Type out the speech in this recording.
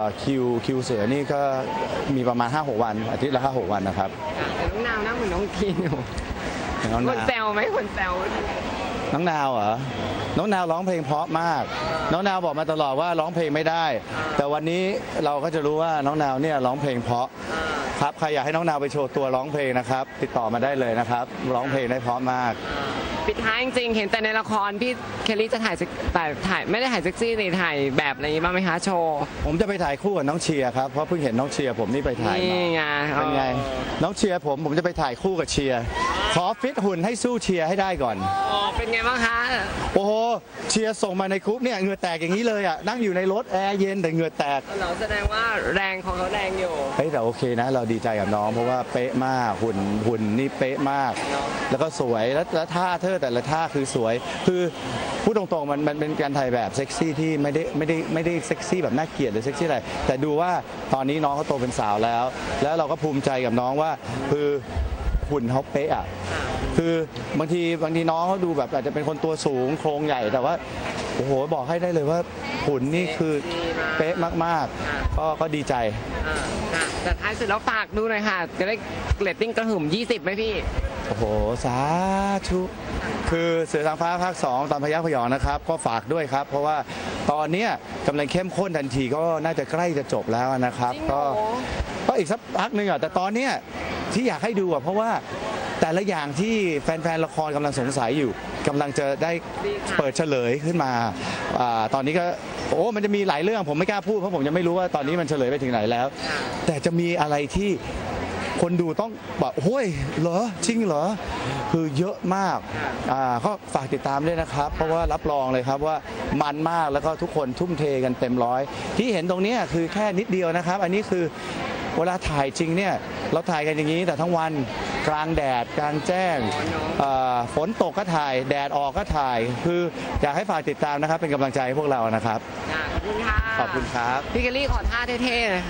เอ่อคิวคิวเสือนี่ก็มีประมาณ 5-6 วัน อาทิตย์ละ5-6 วันนะครับค่ะแต่น้องนาวหน้าเหมือนน้องทีนอยู่น้องคนนาวแซวไหมคนแซวน้องนาวเหรอ น้องนาวร้องเพลงเพราะมาก น้องนาวบอกมาตลอดว่าร้องเพลงไม่ได้ แต่วันนี้เราก็จะรู้ว่าน้องนาวเนี่ยร้องเพลงเพราะ ครับใครอยากให้น้องนาวไปโชว์ตัวร้องเพลงนะครับ ติดต่อมาได้เลยนะครับ ร้องเพลงได้เพราะมาก ปิดท้ายจริงๆ เห็นแต่ในละครพี่เคลลี่จะถ่ายเซ็กแต่ถ่ายไม่ได้ถ่ายเซ็กซี่นี่ถ่ายแบบอะไรบ้างไหมคะโชว์ ผมจะไปถ่ายคู่กับน้องเชียร์ครับเพราะเพิ่งเห็นน้องเชียร์ผมนี่ไปถ่ายนี่มาไงเป็นไง น้องเชียร์ผมผมจะไปถ่ายคู่กับเชียร์ขอฟิตหุ่นให้สู้เชียร์ให้ได้ก่อน อ๋อเป็นไงบ้างคะโอ้โห เชียร์ส่งมาในกรุ๊ปเนี่ยเหงื่อแตกอย่างนี้เลยอะ นั่งอยู่ในรถแอร์เย็นแต่เหงื่อแตก เราแสดงว่าแรงของเขาแรงอยู่ เฮ้ยแต่โอเคนะ เราดีใจกับน้องเพราะว่าเป๊ะมากหุ่นหุ่นนี่เป๊ะมาก แล้วก็สวยแล้วแล้วท่าเธอแต่ละท่าคือสวย คือพูดตรงๆมันมันเป็นการถ่ายแบบเซ็กซี่ที่ไม่ได้ไม่ได้ไม่ได้เซ็กซี่แบบน่าเกลียดหรือเซ็กซี่อะไรแต่ดูว่าตอนนี้น้องเขาโตเป็นสาวแล้ว แล้วเราก็ภูมิใจกับน้องว่าคือ หุ่นเขาเป๊ะอะคือบางทีบางทีน้องเขาดูแบบอาจจะเป็นคนตัวสูงโครงใหญ่แต่ว่าโอ้โหบอกให้ได้เลยว่าหุ่นนี่คือเป๊ะมากๆ ก็ก็ดีใจอ่าค่ะแต่ท้ายสุดแล้วฝากดูหน่อยค่ะ จะได้เรตติ้งกระหึ่ม 20ไหมพี่ โอ้โห สาธุ คือเสือทางฟ้าภาค 2 ตอนพยัคฆ์พยองนะครับ ก็ฝากด้วยครับ เพราะว่าตอนเนี้ยกำลังเข้มข้นทันทีก็น่าจะใกล้จะจบแล้วนะครับจริงเหรก็อก็อีกสักพักหนึ่งอะแต่ตอนเนี้ยที่อยากให้ดูอะเพราะว่าแต่ละอย่างที่แฟน ๆ ละครกำลังสงสัยอยู่กำลังจะได้เปิดเฉลยขึ้นมาอาตอนนี้ก็โอ้มันจะมีหลายเรื่องผมไม่กล้าพูดเพราะผมยังไม่รู้ว่าตอนนี้มันเฉลยไปถึงไหนแล้ว แต่จะมีอะไรที่ คนดูต้องแบบโอ้ยเหรอจริงเหรอคือเยอะมากอ่าก็ฝากติดตามด้วยนะครับ เพราะว่ารับรองเลยครับว่ามันมากแล้วก็ทุกคนทุ่มเทกันเต็มร้อย ที่เห็นตรงเนี้ยคือแค่นิดเดียวนะครับ อันนี้คือเวลาถ่ายจริงเนี่ยเราถ่ายกันอย่างนี้แต่ทั้งวันกลางแดดกลางแจ้งเอ่อฝนตกก็ถ่าย แดดออกก็ถ่าย คืออยากให้ฝากติดตามนะครับ เป็นกำลังใจให้พวกเรานะครับค่ะขอบคุณค่ะ ขอบคุณครับ พี่เคลลี่ขอท่าเท่ๆหน่อย